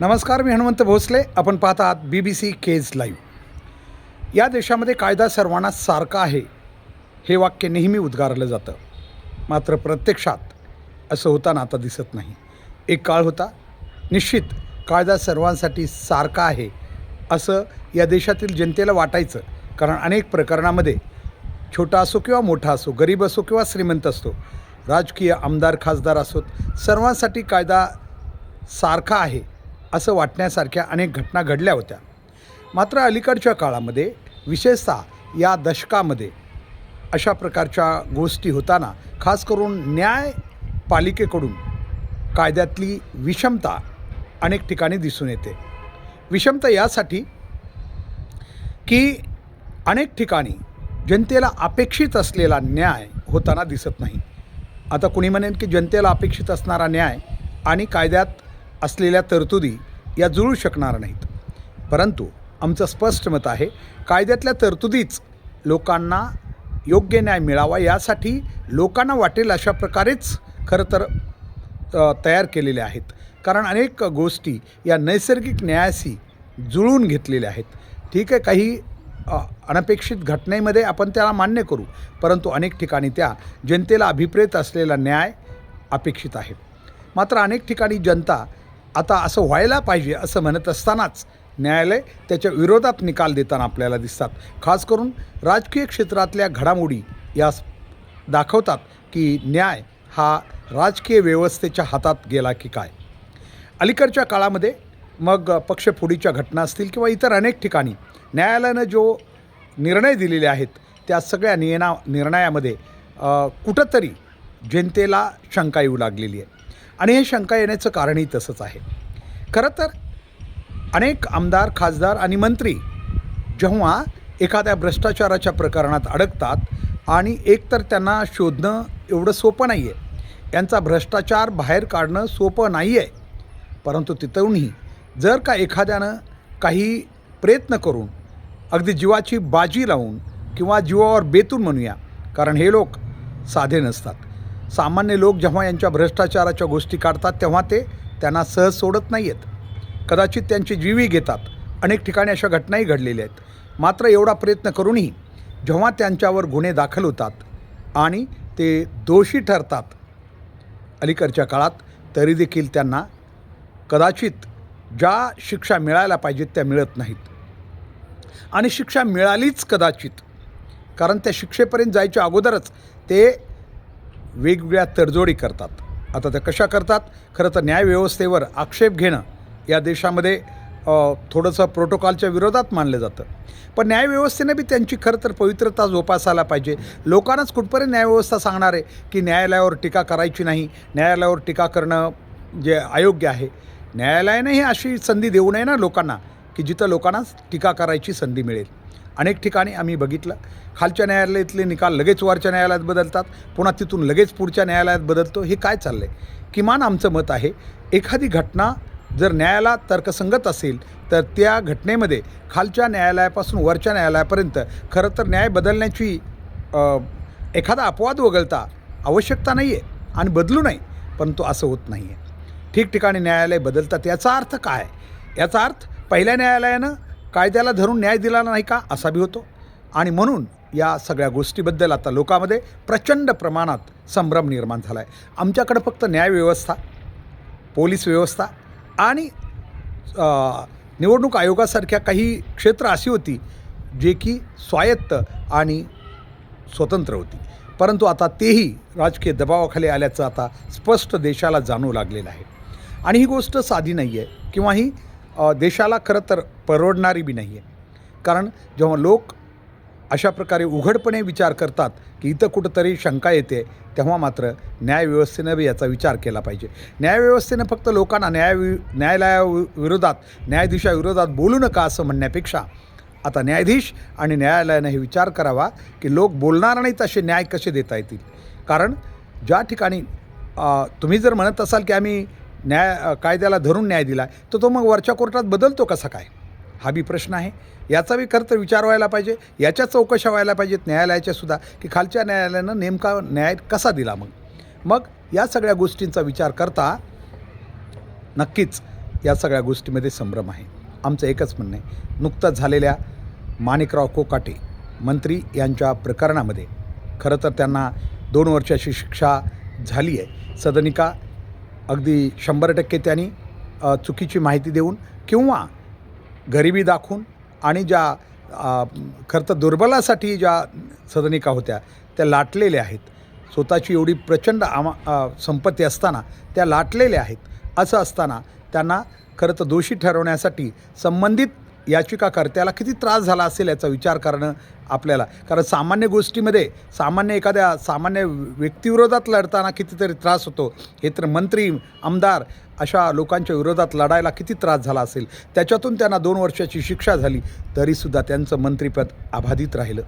नमस्कार मी हनुमंत भोसले. आपण पाहत आहात B B C Kej live या देशामध्ये कायदा सर्वांना सारखा आहे हे वाक्य नेहमी उद्गारलं जातं. मात्र प्रत्यक्षात असं होताना आता दिसत नाही. एक काळ होता निश्चित कायदा सर्वांसाठी सारखा आहे असं या देशातील जनतेला वाटायचं. कारण अनेक प्रकरणामध्ये छोटा असो किंवा मोठा असो गरीब असो किंवा श्रीमंत असतो राजकीय आमदार खासदार असोत सर्वांसाठी कायदा सारखा आहे. असं वाटण्यासारख्या अनेक घटना घडल्या होत्या. मात्र अलीकडच्या काळामध्ये विशेषतः या दशकामध्ये अशा प्रकारच्या गोष्टी होताना खास करून न्यायपालिकेकडून कायद्यातली विषमता अनेक ठिकाणी दिसून येते. विषमता यासाठी की अनेक ठिकाणी जनतेला अपेक्षित असलेला न्याय होताना दिसत नाही. आता कुणी म्हणेन की जनतेला अपेक्षित असणारा न्याय आणि कायद्यात असलेल्या तरतुदी या जुळू शकणार नाहीत. परंतु आमचं स्पष्ट मत आहे कायद्यातल्या तरतुदीच लोकांना योग्य न्याय मिळावा यासाठी लोकांना वाटेल अशा प्रकारेच खरं तर तयार केलेल्या आहेत. कारण अनेक गोष्टी या नैसर्गिक न्यायाशी जुळून घेतलेल्या आहेत. ठीक आहे काही अनपेक्षित घटनेमध्ये आपण त्याला मान्य करू परंतु अनेक ठिकाणी त्या जनतेला अभिप्रेत असलेला न्याय अपेक्षित आहे. मात्र अनेक ठिकाणी जनता आता असं व्हायला पाहिजे असं म्हणत असतानाच न्यायालय त्याच्या विरोधात निकाल देताना आपल्याला दिसतात. खास करून राजकीय क्षेत्रातल्या घडामोडी या दाखवतात की न्याय हा राजकीय व्यवस्थेच्या हातात गेला की काय. अलीकडच्या काळामध्ये मग पक्षफोडीच्या घटना असतील किंवा इतर अनेक ठिकाणी न्यायालयानं जो निर्णय दिलेले आहेत त्या सगळ्या नियना निर्णयामध्ये कुठंतरी जनतेला शंका येऊ लागलेली आहे. आणि हे शंका येण्याचं कारणही तसंच आहे. खरं तर अनेक आमदार खासदार आणि मंत्री जेव्हा एखाद्या भ्रष्टाचाराच्या प्रकरणात अडकतात आणि एकतर त्यांना शोधणं एवढं सोपं नाही आहे यांचा भ्रष्टाचार बाहेर काढणं सोपं नाही आहे परंतु तिथूनही जर का एखाद्यानं काही प्रयत्न करून अगदी जीवाची बाजी लावून किंवा जीवावर बेतून म्हणूया कारण हे लोक साधे नसतात. सामान्य लोक जेव्हा यांच्या भ्रष्टाचाराच्या गोष्टी काढतात तेव्हा ते त्यांना सहज सोडत नाही आहेत कदाचित त्यांची जीवी घेतात. अनेक ठिकाणी अशा घटनाही घडलेल्या आहेत. मात्र एवढा प्रयत्न करूनही जेव्हा त्यांच्यावर गुन्हे दाखल होतात आणि ते दोषी ठरतात अलीकडच्या काळात तरी देखील त्यांना कदाचित ज्या शिक्षा मिळायला पाहिजेत त्या मिळत नाहीत. आणि शिक्षा मिळालीच कदाचित कारण त्या शिक्षेपर्यंत जायच्या अगोदरच ते वेगवेगळ्या तडजोडी करतात. आता त्या कशा करतात? खरं तर न्यायव्यवस्थेवर आक्षेप घेणं या देशामध्ये थोडंसं प्रोटोकॉलच्या विरोधात मानलं जातं. पण न्यायव्यवस्थेने बी त्यांची खरं तर पवित्रता जोपासायला पाहिजे. लोकांनाच कुठपर्यंत न्यायव्यवस्था सांगणार आहे की न्यायालयावर टीका करायची नाही? न्यायालयावर टीका करणं जे अयोग्य आहे? न्यायालयानेही अशी संधी देऊ नये ना लोकांना की जिथं लोकांनाच टीका करायची संधी मिळेल. अनेक ठिकाणी आम्ही बघितलं. खालच्या न्यायालयातले निकाल लगेच वरच्या न्यायालयात बदलतात. पुन्हा तिथून लगेच पुढच्या न्यायालयात बदलतो. हे काय चाललं आहे किमान आमचं मत आहे एखादी घटना जर न्यायाला तर्कसंगत असेल तर त्या घटनेमध्ये खालच्या न्यायालयापासून वरच्या न्यायालयापर्यंत खरं तर न्याय बदलण्याची एखादा अपवाद वगळता आवश्यकता नाही आहे आणि बदलू नये परंतु असं होत नाही आहे ठिकठिकाणी न्यायालय बदलतात याचा अर्थ काय? याचा अर्थ पहिल्या न्यायालयानं कायद्याला धरून न्याय दिला नाही का? असा बी होतो. आणि म्हणून या सगळ्या गोष्टीबद्दल आता लोकांमध्ये प्रचंड प्रमाणात संभ्रम निर्माण झाला आहे आमच्याकडं फक्त न्यायव्यवस्था पोलीस व्यवस्था आणि निवडणूक आयोगासारख्या काही क्षेत्र अशी होती जे की स्वायत्त आणि स्वतंत्र होती. परंतु आता तेही राजकीय दबावाखाली आल्याचं आता स्पष्ट देशाला जाणू लागलेलं आहे. आणि ही गोष्ट साधी नाही आहे किंवा ही देशाला खरं तर परवडणारी बी नाही आहे कारण जेव्हा लोक अशा प्रकारे उघडपणे विचार करतात की इथं कुठंतरी शंका येते तेव्हा मात्र न्यायव्यवस्थेनं बी याचा विचार केला पाहिजे. न्यायव्यवस्थेनं फक्त लोकांना न्याय न्यायालयाविरोधात न्यायाधीशाविरोधात बोलू नका असं म्हणण्यापेक्षा आता न्यायाधीश आणि न्यायालयानं हे विचार करावा की लोक बोलणार नाहीत असे न्याय कसे देता येतील? कारण ज्या ठिकाणी तुम्ही जर म्हणत असाल की आम्ही न्याय कायद्याला धरून न्याय दिला तर तो मग वरच्या कोर्टात बदलतो कसा काय? हा बी प्रश्न आहे. याचा बी खरं तर विचार व्हायला पाहिजे. याच्या चौकशा व्हायला पाहिजेत न्यायालयाच्या सुद्धा की खालच्या न्यायालयानं नेमका न्याय कसा दिला मग? मग या सगळ्या गोष्टींचा विचार करता नक्कीच या सगळ्या गोष्टीमध्ये संभ्रम आहे. आमचं एकच म्हणणं आहे. नुकतंच झालेल्या माणिकराव कोकाटे मंत्री यांच्या प्रकरणामध्ये खरं तर त्यांना दोन वर्षाची शिक्षा झाली आहे. सदनिका अगदी शंभर टक्के त्यांनी चुकीची माहिती देऊन किंवा गरिबी दाखवून आणि ज्या खरं तर दुर्बलासाठी ज्या सदनिका होत्या त्या लाटलेल्या आहेत. स्वतःची एवढी प्रचंड आमा संपत्ती असताना त्या लाटलेल्या आहेत. असं असताना त्यांना खरं तर दोषी ठरवण्यासाठी संबंधित याचिकाकर्त्याला किती त्रास झाला असेल याचा विचार करणं आपल्याला? कारण सामान्य गोष्टीमध्ये सामान्य एखाद्या सामान्य व्यक्तिविरोधात लढताना कितीतरी त्रास होतो. हे तर मंत्री आमदार अशा लोकांच्या विरोधात लढायला किती त्रास झाला असेल? त्याच्यातून त्यांना दोन वर्षाची शिक्षा झाली तरीसुद्धा त्यांचं मंत्रिपद अबाधित राहिलं.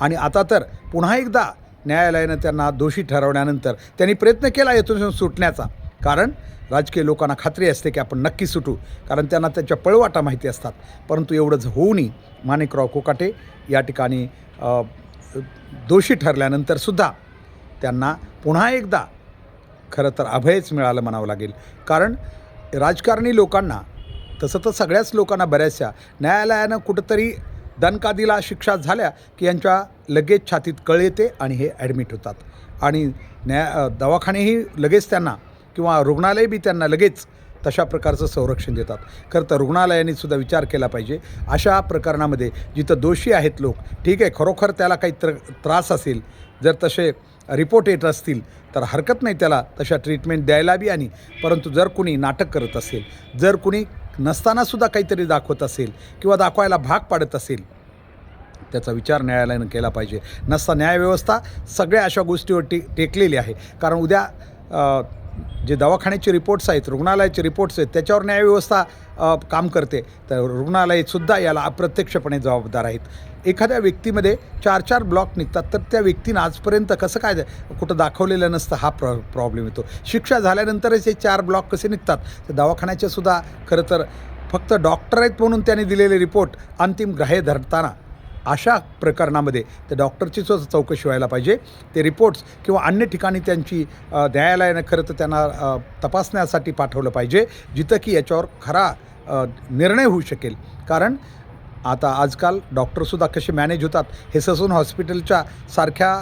आणि आता तर पुन्हा एकदा न्यायालयानं त्यांना दोषी ठरवण्यानंतर त्यांनी प्रयत्न केला यातून सुटण्याचा. कारण राजकीय लोकांना खात्री असते की आपण नक्की सुटू कारण त्यांना त्यांच्या पळवाटा माहिती असतात. परंतु एवढंच होऊनही माणिकराव कोकाटे या ठिकाणी दोषी ठरल्यानंतरसुद्धा त्यांना पुन्हा एकदा खरं तर अभयच मिळालं म्हणावं लागेल. कारण राजकारणी लोकांना तसं तर सगळ्याच लोकांना बऱ्याचशा न्यायालयानं कुठंतरी दणकादीला शिक्षा झाल्या की यांच्या लगेच छातीत कळ येते आणि हे ॲडमिट होतात. आणि न्याय दवाखानेही लगेच त्यांना किंवा रुग्णालय बी त्यांना लगेच तशा प्रकारचं संरक्षण देतात. खरं तर रुग्णालयाने सुद्धा विचार केला पाहिजे. अशा प्रकरणामध्ये जिथं दोषी आहेत लोक ठीक आहे खरोखर त्याला काही त्र त्रास असेल जर तसे रिपोर्ट येत असतील तर हरकत नाही त्याला तशा ट्रीटमेंट द्यायला बी आणि परंतु जर कुणी नाटक करत असेल जर कुणी नसतानासुद्धा काहीतरी दाखवत असेल किंवा दाखवायला भाग पाडत असेल त्याचा विचार न्यायालयानं केला पाहिजे. नसता न्यायव्यवस्था सगळ्या अशा गोष्टीवर टे टेकलेली आहे. कारण उद्या जे दवाखान्याचे रिपोर्ट्स आहेत रुग्णालयाचे रिपोर्ट्स आहेत त्याच्यावर न्यायव्यवस्था काम करते. तर रुग्णालयसुद्धा याला अप्रत्यक्षपणे जबाबदार आहेत. एखाद्या व्यक्तीमध्ये चार चार ब्लॉक निघतात तर त्या व्यक्तीनं आजपर्यंत कसं काय कुठं दाखवलेलं नसतं हा प्रॉ प्रॉब्लेम येतो. शिक्षा झाल्यानंतरच हे चार ब्लॉक कसे निघतात? तर दवाखान्याचे सुद्धा खरं तर फक्त डॉक्टर आहेत म्हणून त्यांनी दिलेले रिपोर्ट अंतिम ग्राह्य धरताना अशा प्रकरणामध्ये त्या डॉक्टरची सुद्धा चौकशी व्हायला पाहिजे. ते रिपोर्ट्स किंवा अन्य ठिकाणी त्यांची न्यायालयानं खरं तर त्यांना तपासण्यासाठी पाठवलं पाहिजे जिथं की याच्यावर खरा निर्णय होऊ शकेल. कारण आता आजकाल डॉक्टरसुद्धा कसे मॅनेज होतात हे ससून हॉस्पिटलच्या सारख्या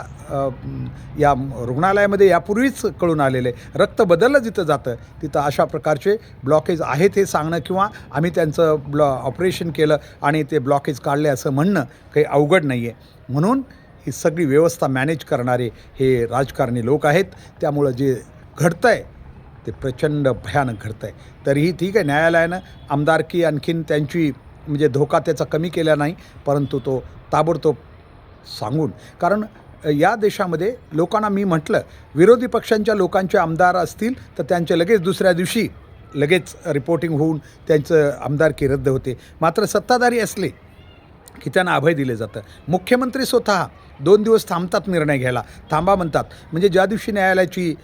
या रुग्णालयामध्ये यापूर्वीच कळून आलेले. रक्त बदललं जिथं जातं तिथं अशा प्रकारचे ब्लॉकेज आहेत हे सांगणं किंवा आम्ही त्यांचं ब्लॉ ऑपरेशन केलं आणि ते ब्लॉकेज काढले असं म्हणणं काही अवघड नाही आहे म्हणून ही सगळी व्यवस्था मॅनेज करणारे हे राजकारणी लोक आहेत. त्यामुळं जे घडतं आहे ते प्रचंड भयानक घडतं आहे तरीही ठीक आहे न्यायालयानं आमदारकी आणखीन त्यांची म्हणजे धोका त्याचा कमी केला नाही परंतु तो ताबडतोब सांगून. कारण या देशामध्ये लोकांना मी म्हटलं विरोधी पक्षांच्या लोकांचे आमदार असतील तर त्यांचे लगेच दुसऱ्या दिवशी लगेच रिपोर्टिंग होऊन त्यांचं आमदारकी रद्द होते. मात्र सत्ताधारी असले की त्यांना अभय दिले जातं. मुख्यमंत्री स्वतः दोन दिवस थांबतात निर्णय घ्यायला. थांबा म्हणतात. म्हणजे ज्या दिवशी न्यायालयाची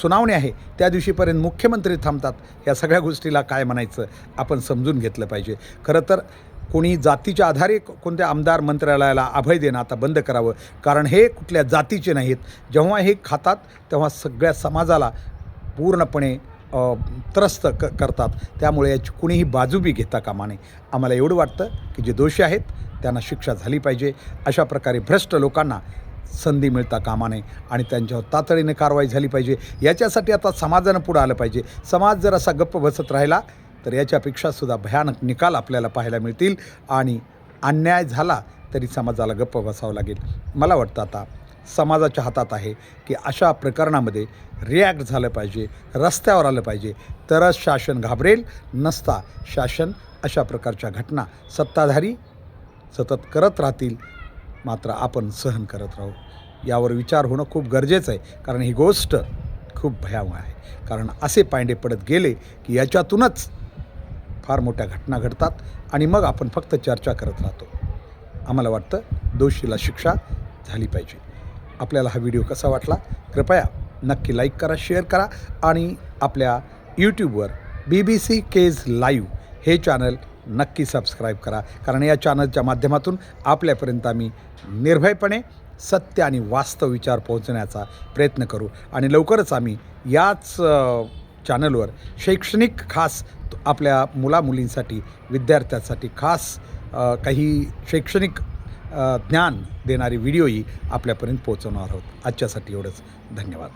सुनावणी आहे त्या दिवशीपर्यंत मुख्यमंत्री थांबतात. या सगळ्या गोष्टीला काय म्हणायचं आपण समजून घेतलं पाहिजे. खरं तर कोणी जातीच्या आधारे कोणत्या आमदार मंत्रालयाला अभय देणं आता बंद करावं. कारण हे कुठल्या जातीचे नाहीत. जेव्हा हे खातात तेव्हा सगळ्या समाजाला पूर्णपणे त्रस्त क करतात. त्यामुळे याची कुणीही बाजू बी घेता कामा नये. आम्हाला एवढं वाटतं की जे दोषी आहेत त्यांना शिक्षा झाली पाहिजे. अशा प्रकारे भ्रष्ट लोकांना संधी मिळता कामा नये आणि त्यांच्यावर तातडीने कारवाई झाली पाहिजे. याच्यासाठी आता समाजानं पुढं आलं पाहिजे. समाज जर असा गप्प बसत राहिला तर याच्यापेक्षासुद्धा भयानक निकाल आपल्याला पाहायला मिळतील आणि अन्याय झाला तरी समाजाला गप्प बसावं लागेल. मला वाटतं आता समाजाच्या हातात आहे की अशा प्रकरणामध्ये रिॲक्ट झालं पाहिजे रस्त्यावर आलं पाहिजे. तरच शासन घाबरेल नसता शासन अशा प्रकारच्या घटना सत्ताधारी सतत करत राहतील मात्र आपण सहन करत राहू. यावर विचार होणं खूप गरजेचं आहे कारण ही गोष्ट खूप भयावह आहे. कारण असे पायंडे पडत गेले की याच्यातूनच फार मोठ्या घटना घडतात आणि मग आपण फक्त चर्चा करत राहतो. आम्हाला वाटतं दोषीला शिक्षा झाली पाहिजे. आपल्याला हा व्हिडिओ कसा वाटला? कृपया नक्की लाईक करा शेअर करा आणि आपल्या यूट्यूबवर B B C Kej live हे चॅनल नक्की सबस्क्राईब करा. कारण या चॅनलच्या माध्यमातून आपल्यापर्यंत आम्ही निर्भयपणे सत्य आणि वास्तव विचार पोहोचण्याचा प्रयत्न करू. आणि लवकरच आम्ही याच चॅनलवर शैक्षणिक खास आपल्या मुलामुलींसाठी विद्यार्थ्यांसाठी खास काही शैक्षणिक ज्ञान देणारी व्हिडिओही आपल्यापर्यंत पोहोचवणार आहोत. आजच्यासाठी एवढंच. धन्यवाद.